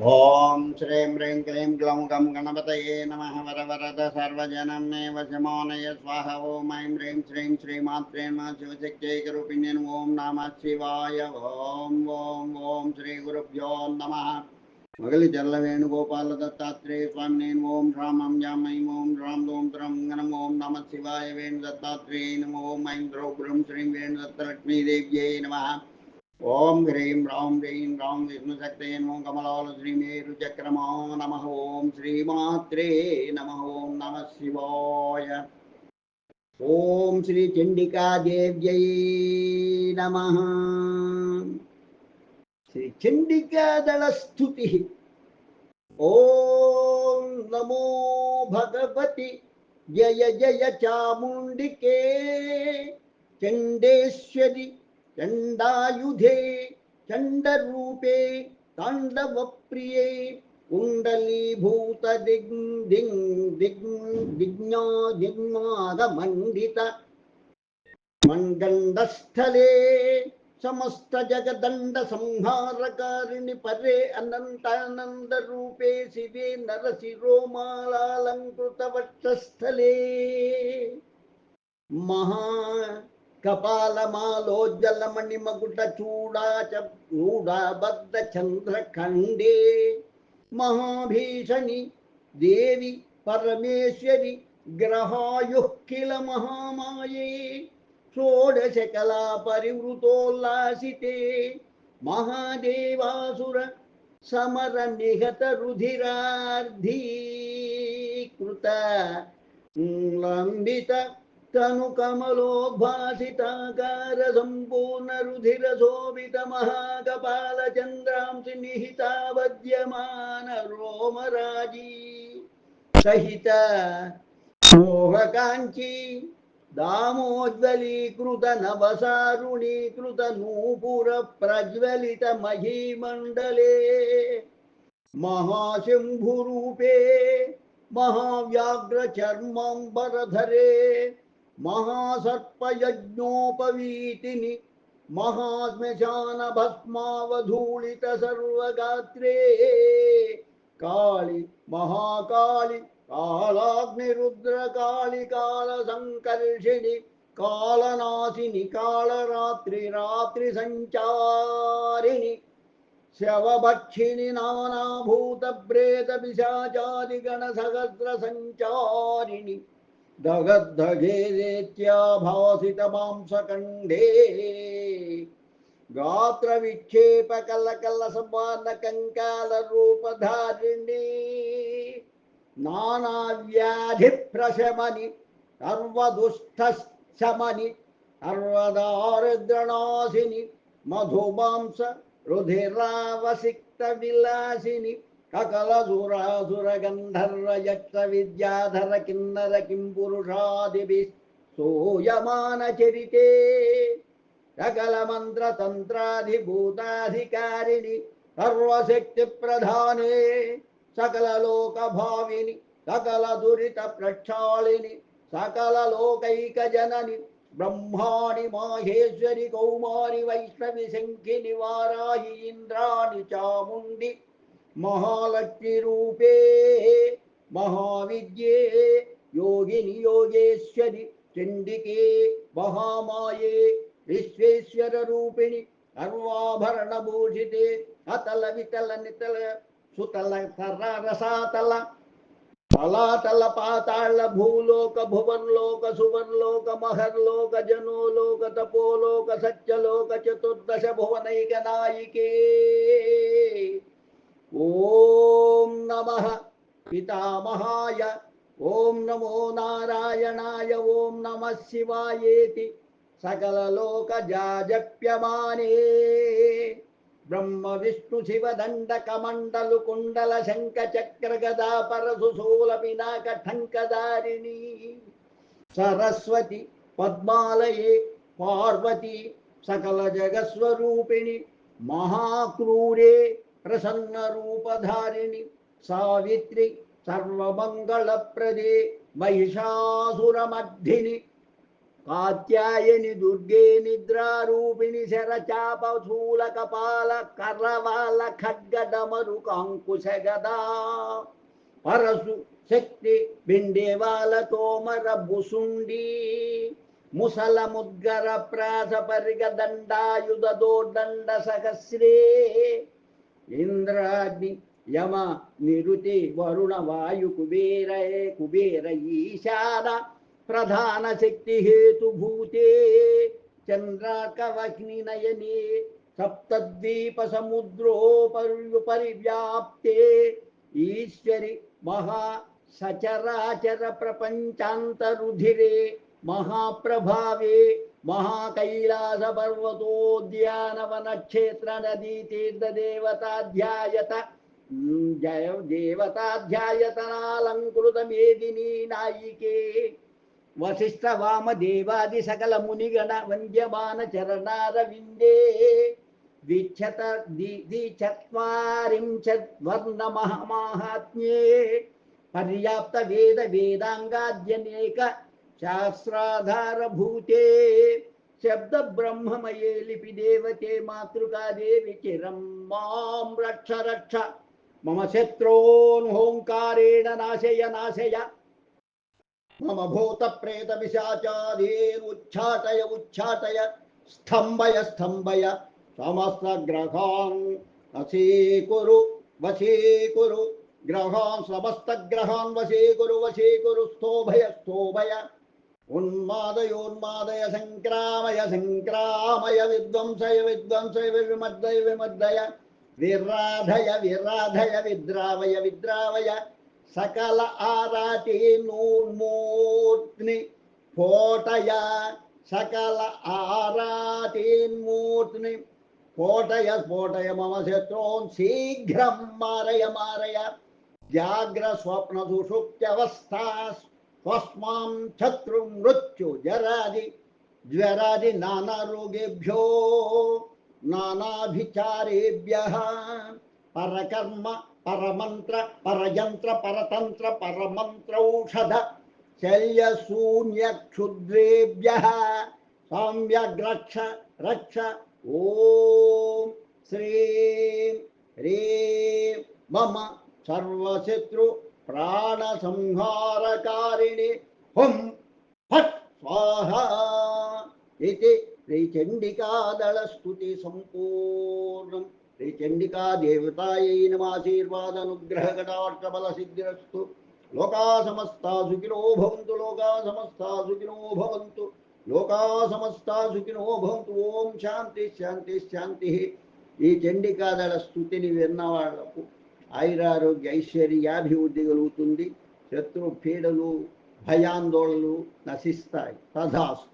ॐ श्रीं ह्रीं क्लीं ग्लौं गं गणपतये नमः वरवरद सर्वजनं मे वशमानय स्वाहा ॐ ऐं ह्रीं श्रीं श्रीमात्रे नमः शिवशक्त्यैकरूपिण्यन् ॐ नमः शिवाय ॐ ॐ ॐ श्रीगुरुभ्यो नमः मगलिचरल वेणुगोपाल दत्तात्रेय स्वामिनेन ॐ रामं यामै ॐ रां दों त्रं गणम् ॐ नमः शिवाय वेणुदत्तात्रेय नमः ॐ ऐं द्रौ गुरुं श्रीं वेणुदत्तलक्ष्मीदेव्यै नमः ओम ह्रीं रां ह्रीं रां विष्णुशक्तये नमो कमलाल श्रीमेरुचक्रमा नमः ॐ श्रीमात्रे नमः ॐ नमः शिवाय। ॐ श्रीचण्डिकादेव्यै नमः। श्रीचण्डिकादलस्तुतिः ॐ नमो भगवति। जय जय चामुण्डिके। चण्डेश्वरि। चण्डायुधे, चण्डरूपे, ताण्डवप्रिये कुण्डलीभूत दिग् दिङ् दिग् दिग्ना दिग्मागमण्डित मण्डण्डस्थले समस्त जगदण्ड संहारकारिणि परे अनन्तानन्दरूपे शिवे नरशिरोमालालङ्कृतवक्षस्थले महा కపాలమాలోజ్వలమణిమకుట చూడాచ చూడాబద్ధ చంద్రఖండే మహాభీషణి దేవి పరమేశ్వరి గ్రహాయుఃఖిల మహామాయే. షోడశకలా పరివృతోల్లాసితే మహాదేవాసుర సమర నిహత రుధిరార్ధీకృత లంబిత सम्पूर्ण रुधिरशोभित महाकपालचन्द्रांसि निहितावद्यमान रोमराजी सहित मोहकाञ्ची दामोज्वलीकृत नवसारुणीकृत नूपुर प्रज्वलित महीमण्डले महाशम्भुरूपे महाव्याघ्रचर्माम्बरधरे महासर्पयज्ञोपवीतिनि महाश्मशानभस्मावधूलित सर्वगात्रे काळि महाकाळि कालाग्निरुद्रकाळि कालसङ्कर्षिणि कालनाशिनि कालरात्रि रात्रिसञ्चारिणि शवभक्षिणि नानाभूतप्रेतपिशाचादिगणसहस्रसञ्चारिणि दगद्धघेदेत्याभासितमांसखण्डे गात्रविक्षेपकलकलसमानकङ्कालरूपधारिणी नानाव्याधिप्रशमनि सर्वदुष्टशमनि सर्वदारिद्रनाशिनि मधुमांस रुधिरावसिक्तविलासिनि सकलसुरासुरगन्धर्वयक्षविद्याधर किन्नर किं पुरुषादिभिः स्तूयमानचरिते सकलमन्त्रतन्त्राधिभूताधिकारिणि सर्वशक्तिप्रधाने सकललोकभाविनि सकलदुरितप्रक्षालिनि सकललोकैकजननि ब्रह्माणि माहेश्वरि कौमारि वैष्णवि शङ्खिनि वाराहि इन्द्राणि चामुण्डि महालक्ष्मीरूपे महाविद्ये योगिनि योगेश्वरि चण्डिके महामाये विश्वेश्वररूपिणि सर्वाभरणभूषिते अतल वितल नितल सुतल रसातल तलातल पाताळ भूलोक भुवनलोक सुवर्लोक महर्लोक जनोलोक तपोलोक सत्यलोक चतुर्दश भुवनैक नायिके ఓం నమ పితామహాయ ఓం నమో నారాయణాయ ఓం నమ శివాయేతి. సకలలోకజాజప్యమానే బ్రహ్మ విష్ణు శివ దండ కమండలు కుండల శంఖ చక్ర గదా పరసు శూల పినాక ఠంకదారిణి సరస్వతి పద్మాలయే పార్వతి సకల జగస్వరూపిణి మహాక్రూరే प्रसन्नरूपधारिणि सावित्रि सर्वमङ्गलप्रदे महिषासुरमर्धिनि కాత్యాయని దుర్గే నిద్రారూపిణి శరచాపశూల కపాల కర్రవాల ఖడ్గడమరు కాంకుశ గదా పరసు శక్తి బిండేవాల తోమర బుసుండి ముసల ముద్గర ప్రాస పరిగ దండాయుధ దోర్దండ సహస్రే इंद्राग्नि यम निरुति वरुण वायु कुबेर कुबेर ईशान प्रधान शक्ति हेतु भूते। चंद्राकवग्नि नयने, सप्तद्वीप समुद्रोपरिव्याप्ते। ईश्वरी महा सचराचर प्रपंचांतरुधिरे, महाप्रभावे महाकैलास पर्वतोद्यानवन क्षेत्र नदी तीर्थ महाकैलासपर्वतोद्यानवनक्षेत्रनदीतीर्थदेवताध्यायत जय देवताध्यायत नालंकृत मेदिनी नायिके वसिष्ठ वाम देवादि सकल मुनिगण वंद्यमान वसिष्ठवामदेवादिसकलमुनिगण वन्द्यमानचरणारविन्दे दीक्षत द्विचत्वारिंशत् वेद पर्याप्तवेदवेदाङ्गाद्यनेक शास्त्राधार भूते शब्द ब्रह्ममये लिपि देवते मातृका देवी चिरं माँ रक्ष रक्ष। मम शत्रोन्होङ्कारेण नाशय नाशय। मम भूतप्रेतपिशाचादीरुच्छाटय उच्छाटय, स्तम्भय स्तम्भय। समस्तग्रहान् वशीकुरु वशीकुरु ग्रहान् समस्तग्रहान् वशीकुरु वशीकुरु स्तोभय स्तोभय। మమ భూత ప్రేత పిశాచాదీన్ ఉచ్చాటయ ఉచ్చాటయ స్తంభయ స్తంభయ సమస్త గ్రహాన్ వశీకురు వశీకురు గ్రహాన్ సమస్త గ్రహాన్ వశీకురు వశీకురు స్థోభయ స్థోభయ ఉన్మాదయోన్మాదయ సంక్రామయ సంక్రామయ విధ్వంసయ విధ్వంసయ విమద్దయ स्वस्मां शत्रु मृत्यु जरादि ज्वरादि नाना रोगेभ्यो नानाभिचारेभ्यः। परकर्म, परमन्त्र, परयन्त्र, परतन्त्र परमन्त्रौषध शल्यशून्यक्षुद्रेभ्यः। साम्यग्रक्ष, रक्ष। ॐ श्री रे मम सर्वशत्रु ప్రాణ సంహారకారిణి హుం ఫట్ స్వాహ ఇది శ్రీచండికాదళస్తుతి సంపూర్ణం. శ్రీచండికా దేవతాయై నమాశీర్వాదనుగ్రహకటాక్షబల సిద్ధిరస్తు లోకా సమస్త సుఖినో భవంతు లోకా సమస్త సుఖినో భవంతు లోకా సమస్త సుఖినో భవంతు ఓం శాంతి శాంతి శాంతి. ఈ చండికాదళ స్థుతిని విన్న వాళ్ళకు ఆయురారోగ్య ఐశ్వర్యాభివృద్ధి కలుగుతుంది. శత్రు పీడలు భయాందోళనలు నశిస్తాయి. తధాస్తు